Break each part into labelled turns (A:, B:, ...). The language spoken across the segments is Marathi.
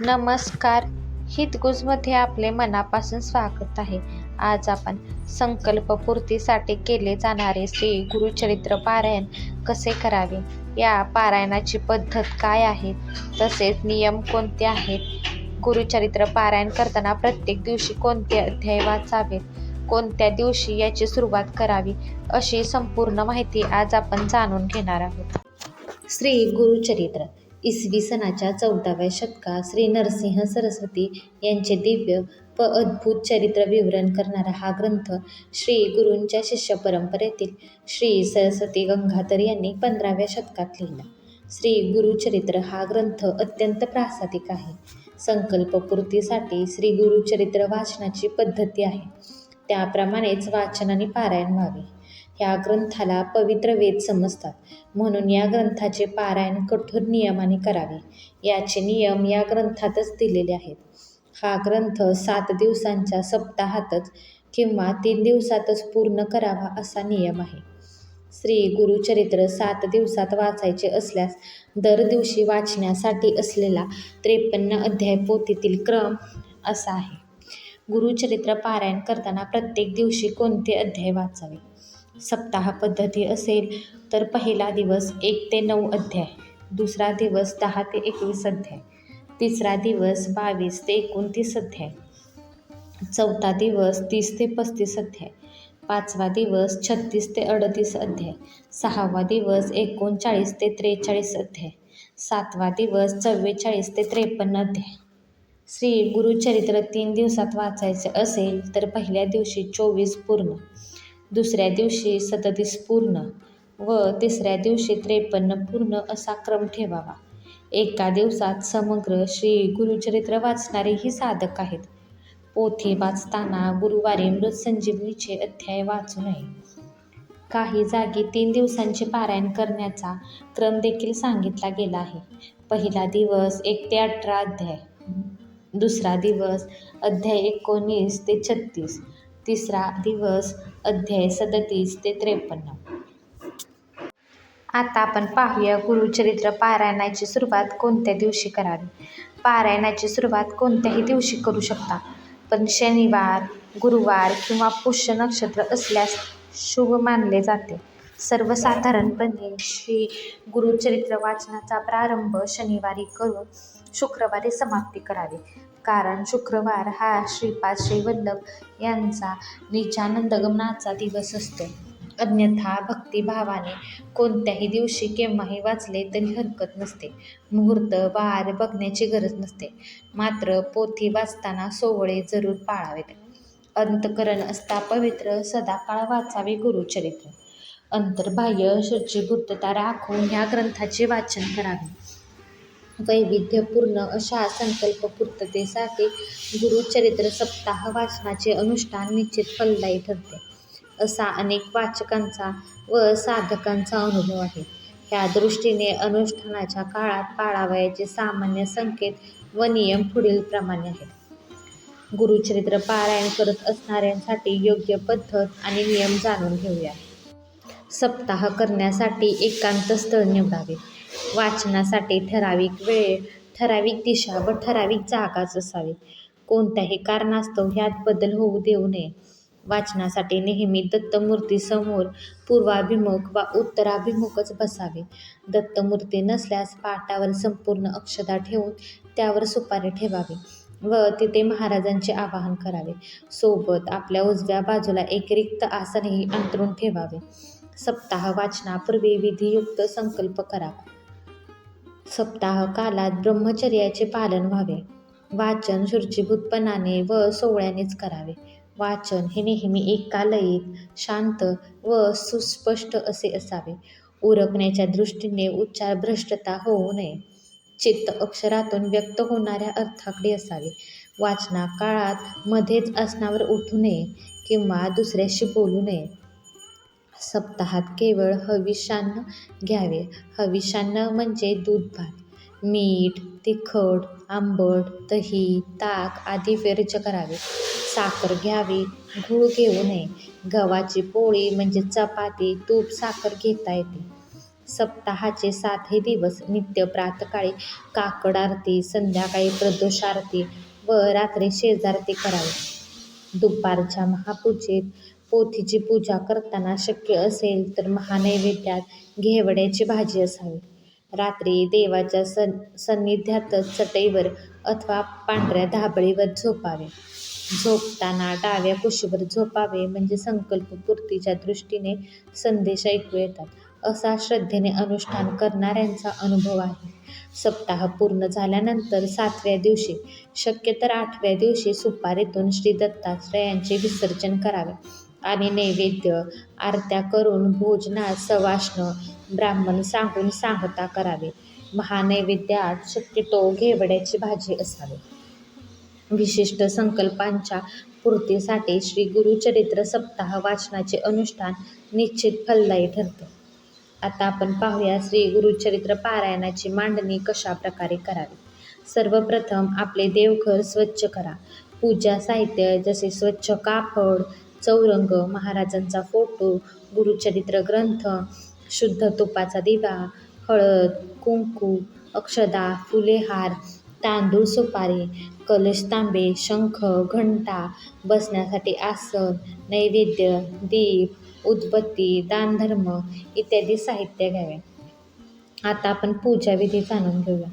A: नमस्कार. हितगुजमध्ये आपले मनापासून स्वागत आहे. आज आपण संकल्पपूर्तीसाठी केले जाणारे श्री गुरुचरित्र पारायण कसे करावे? या पारायणाची पद्धत काय आहे? तसेच नियम कोणते आहेत? गुरुचरित्र पारायण करताना प्रत्येक दिवशी कोणते अध्याय वाचावेत? कोणत्या दिवशी याची सुरुवात करावी? अशी संपूर्ण माहिती आज आपण जाणून घेणार आहोत. श्री गुरुचरित्र इसवी सनाच्या चौदाव्या शतकात श्री नरसिंह सरस्वती यांचे दिव्य व अद्भुत चरित्र विवरण करणारा हा ग्रंथ श्री गुरूंच्या शिष्य परंपरेतील श्री सरस्वती गंगाधर यांनी पंधराव्या शतकात लिहिला. श्री गुरुचरित्र हा ग्रंथ अत्यंत प्रासादिक आहे. संकल्पपूर्तीसाठी श्री गुरुचरित्र वाचनाची पद्धती आहे. त्याप्रमाणेच वाचन आणि पारायण व्हावे. या ग्रंथाला पवित्र वेद समजतात. म्हणून या ग्रंथाचे पारायण कठोर नियमाने करावे. याचे नियम या ग्रंथातच दिलेले आहेत. हा ग्रंथ सात दिवसांच्या सप्ताहातच किंवा तीन दिवसातच पूर्ण करावा असा नियम आहे. श्री गुरुचरित्र सात दिवसात वाचायचे असल्यास दर दिवशी वाचण्यासाठी असलेला त्रेपन्न अध्याय पोथीतील क्रम असा आहे. गुरुचरित्र पारायण करताना प्रत्येक दिवशी कोणते अध्याय वाचावे? सप्ताह पद्धती असेल तर पहिला दिवस एक ते नऊ अध्याय दुसरा दिवस दहा ते एकवीस अध्याय तिसरा दिवस बावीस ते एकोणतीस अध्याय चौथा दिवस तीस ते पस्तीस अध्याय पाचवा दिवस छत्तीस ते अडतीस अध्याय सहावा दिवस एकोणचाळीस ते त्रेचाळीस अध्याय सातवा दिवस चव्वेचाळीस ते त्रेपन्न अध्याय. श्री गुरुचरित्र तीन दिवसात वाचायचे असेल तर पहिल्या दिवशी चोवीस पूर्ण दुसऱ्या दिवशी सदतीस पूर्ण व तिसऱ्या दिवशी त्रेपन्न पूर्ण असा क्रम ठेवावा. एका दिवसात समग्र श्री गुरुचरित्र वाचणारेही साधक आहेत. पोथी वाचताना गुरुवारी मृतसंजीवनीचे अध्याय वाचू नये. काही जागी तीन दिवसांचे पारायण करण्याचा क्रम देखील सांगितला गेला आहे. पहिला दिवस एक ते अठरा अध्याय दुसरा दिवस अध्याय एकोणीस ते छत्तीस तिसरा दिवस अध्याय सदतीस ते त्रेपन्न. आता आपण पाहूया गुरुचरित्र पारायणाची सुरुवात कोणत्या दिवशी करावी? पारायणाची सुरुवात कोणत्याही दिवशी करू शकता पण शनिवार गुरुवार किंवा पुष्य नक्षत्र असल्यास शुभ मानले जाते. सर्वसाधारणपणे श्री गुरुचरित्र वाचनाचा प्रारंभ शनिवारी करून शुक्रवारी समाप्ती करावी. कारण शुक्रवार हा श्रीपाद श्रीवल्लभ यांचा निजानंद गमनाचा दिवस असतो. अन्यथा भक्तिभावाने कोणत्याही दिवशी केव्हाही वाचले तरी हरकत नसते. मुहूर्त वार बघण्याची गरज नसते. मात्र पोथी वाचताना सोवळे जरूर पाळावेत. अंतकरण असता पवित्र सदाकाळ वाचावे गुरुचरित्र. अंतर्बाह्य शुचिभूतता राखून ह्या ग्रंथाचे वाचन करावे. वैविध्यपूर्ण अशा संकल्पपूर्ततेसाठी गुरुचरित्र सप्ताह वाचनाचे अनुष्ठान निश्चित फलदायी ठरते. असा अनेक वाचकांचा व साधकांचा अनुभव आहे. ह्या दृष्टीने अनुष्ठानाच्या काळात पाळावयाचे सामान्य संकेत व नियम पुढीलप्रमाणे आहेत. गुरुचरित्र पारायण करत असणाऱ्यांसाठी योग्य पद्धत आणि नियम जाणून घेऊया. सप्ताह करण्यासाठी एकांत स्थळ निवडावे. वाचनासाठी ठराविक वेळ ठराविक दिशा व ठराविक जागाच असावी. कोणत्याही कारणास्तव ह्यात बदल होऊ देऊ नये. वाचनासाठी नेहमी दत्तमूर्तीसमोर पूर्वाभिमुख वा उत्तराभिमुखच बसावे. दत्तमूर्ती नसल्यास पाटावर संपूर्ण अक्षता ठेवून त्यावर सुपारी ठेवावी व तिथे महाराजांचे आवाहन करावे. सोबत आपल्या उजव्या बाजूला एक रिक्त आसनही अंतरून ठेवावे. सप्ताह वाचनापूर्वी विधियुक्त संकल्प करावा सप्ताह कालात ब्रह्मचर्याचे पालन व्हावे. वाचन शुचिभूतपणाने व सोहळ्यानेच करावे. वाचन हे नेहमी एकालयीत शांत व सुस्पष्ट असे असावे. उरकण्याच्या दृष्टीने उच्चार भ्रष्टता होऊ नये. चित्त अक्षरातून व्यक्त होणाऱ्या अर्थाकडे असावे. वाचना काळात मध्येच आसनावर उठू नये किंवा दुसऱ्याशी बोलू नये. सप्ताहात केवळ हविष्यान्न घ्यावे. हविष्यान्न म्हणजे दूध भात मीठ तिखट आंबट दही ताक आदी वर्ज्य करावे. साखर घ्यावी गूळ घेऊ नये. गव्हाची पोळी म्हणजे चपाती तूप साखर घेता येते. सप्ताहाचे सातही दिवस नित्य प्रातकाळी काकड आरती संध्याकाळी प्रदोष आरती व रात्री शेजारती करावी. दुपारच्या महापूजेत पोथीची पूजा करताना शक्य असेल तर महानैवेद्यात घेवड्याची भाजी असावी. रात्री देवाच्या सन सन्निध्यातच चटईवर अथवा पांढऱ्या धाबळीवर झोपावे. झोपताना डाव्या कुशीवर झोपावे म्हणजे संकल्पपूर्तीच्या दृष्टीने संदेश ऐकू येतात. असा श्रद्धेने अनुष्ठान करणाऱ्यांचा अनुभव आहे. सप्ताह पूर्ण झाल्यानंतर सातव्या दिवशी शक्य तर आठव्या दिवशी सुपारीतून श्री दत्तात्रयांचे विसर्जन करावे. आणि नैवेद्य आरत्या करून भोजनात सवाष्ण ब्राह्मण सांगून सांगता करावे. महानैवेद्यात शक्यतो घेवड्याची भाजी असावी. विशिष्ट संकल्पांच्या पूर्तीसाठी श्री गुरुचरित्र सप्ताह वाचनाचे अनुष्ठान निश्चित फलदायी ठरते. आता आपण पाहूया श्री गुरुचरित्र पारायणाची मांडणी कशा प्रकारे करावी. सर्वप्रथम आपले देवघर स्वच्छ करा. पूजा साहित्य जसे स्वच्छ कापड चौरंग महाराजांचा फोटो गुरुचरित्र ग्रंथ शुद्ध तुपाचा दिवा हळद कुंकू अक्षदा फुलेहार तांदूळ सुपारी कलश तांबे शंख घंटा बसण्यासाठी आसन नैवेद्य दीप उदबत्ती दानधर्म इत्यादी साहित्य घ्यावे. आता आपण पूजाविधी जाणून घेऊया.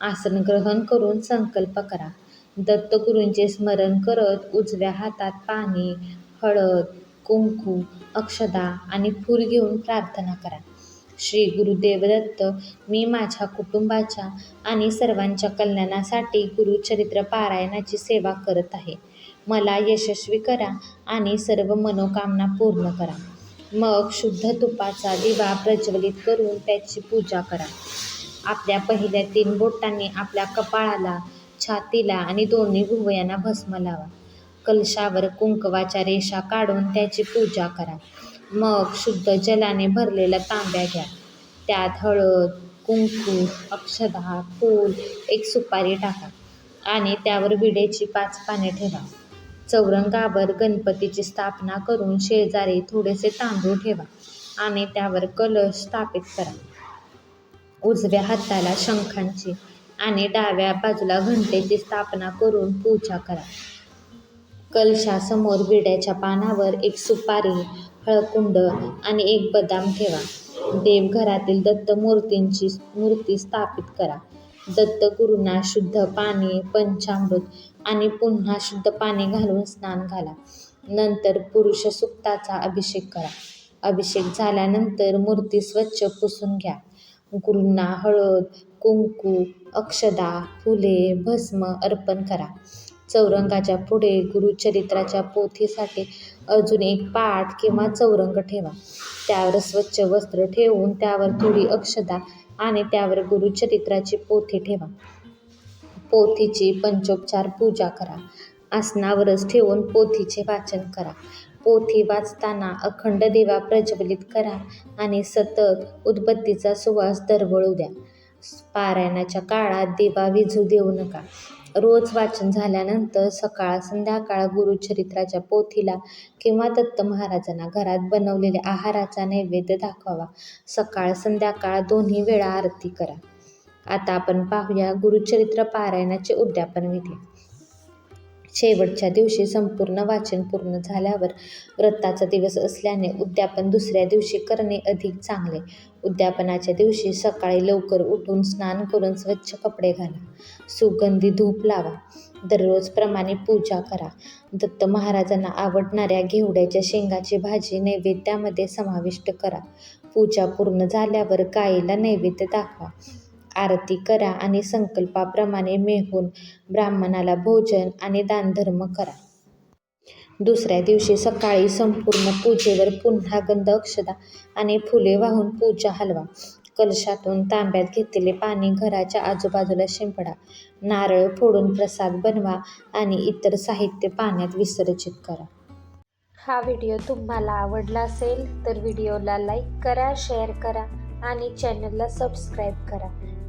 A: आसन ग्रहण करून संकल्प करा. दत्तगुरूंचे स्मरण करत उजव्या हातात पाणी हळद कुंकू अक्षदा आणि फूल घेऊन प्रार्थना करा. श्री गुरुदेव दत्त मी माझ्या कुटुंबाच्या आणि सर्वांच्या कल्याणासाठी गुरुचरित्र पारायणाची सेवा करत आहे. मला यशस्वी करा आणि सर्व मनोकामना पूर्ण करा. मग शुद्ध तुपाचा दिवा प्रज्वलित करून त्याची पूजा करा. आपल्या पहिल्या तीन बोटांनी आपल्या कपाळाला छातीला आणि दोन्ही भुवयांना भस्म लावा. कलशावर कुंकवाच्या रेषा काढून त्याची पूजा करा. मग शुद्ध जलाने भरलेल्या तांब्या घ्या. त्यात हळद कुंकू अक्षदा फूल एक सुपारी टाका आणि त्यावर विडेची पाच पाने ठेवा. चौरंगावर गणपतीची स्थापना करून शेजारी थोडेसे तांदूळ ठेवा आणि त्यावर कलश स्थापित करा. उजव्या हाताला शंखांची आणि डाव्या बाजूला घंटेची स्थापना करून पूजा करा. कलशासमोर विड्याच्या पानावर एक सुपारी हळकुंड आणि एक बदाम ठेवा. देवघरातील दत्तमूर्तींची मूर्ती स्थापित करा. दत्तगुरूंना शुद्ध पाणी पंचामृत आणि पुन्हा शुद्ध पाणी घालून स्नान घाला. नंतर पुरुष सुक्ताचा अभिषेक करा. अभिषेक झाल्यानंतर मूर्ती स्वच्छ पुसून घ्या. गुरूंना हळद कुंकू अक्षदा फुले भस्म अर्पण करा. चौरंगाच्या पुढे गुरुचरित्राच्या पोथीसाठी अजून एक पाट किंवा चौरंग ठेवा. त्यावर स्वच्छ वस्त्र ठेवून त्यावर थोडी अक्षदा आणि त्यावर गुरुचरित्राची पोथी ठेवा. पोथीची पंचोपचार पूजा करा. आसनावरच ठेवून पोथीचे वाचन करा. पोथी वाचताना अखंड दिवा प्रज्वलित करा आणि सतत उदबत्तीचा सुवास दरवळू द्या. पारायणाच्या काळात दिवा विझू देऊ नका. रोज वाचन झाल्यानंतर सकाळ संध्याकाळ गुरुचरित्राच्या पोथीला किंवा दत्त महाराजांना घरात बनवलेल्या आहाराचा नैवेद्य दाखवावा. सकाळ संध्याकाळ दोन्ही वेळा आरती करा. आता आपण पाहूया गुरुचरित्र पारायणाचे उद्यापन विधी. शेवटच्या दिवशी संपूर्ण वाचन पूर्ण झाल्यावर व्रताचा दिवस असल्याने उद्यापन दुसऱ्या दिवशी करणे अधिक चांगले. उद्यापनाच्या दिवशी सकाळी लवकर उठून स्नान करून स्वच्छ कपडे घाला. सुगंधी धूप लावा. दररोजप्रमाणे पूजा करा. दत्त महाराजांना आवडणाऱ्या घेवड्याच्या शेंगाची भाजी नैवेद्यामध्ये समाविष्ट करा. पूजा पूर्ण झाल्यावर गायीला नैवेद्य दाखवा. आरती करा आणि संकल्पाप्रमाणे मेहून ब्राह्मणाला भोजन आणि दानधर्म करा. दुसऱ्या दिवशी सकाळी संपूर्ण पूजेवर पुन्हा गंध अक्षदा आणि फुले वाहून पूजा हलवा. कलशातून तांब्यात घेतलेले पाणी घराच्या आजूबाजूला शिंपडा. नारळ फोडून प्रसाद बनवा आणि इतर साहित्य पाण्यात विसर्जित करा. हा व्हिडिओ तुम्हाला आवडला असेल तर व्हिडिओला लाईक करा शेअर करा आणि चॅनलला सबस्क्राईब करा.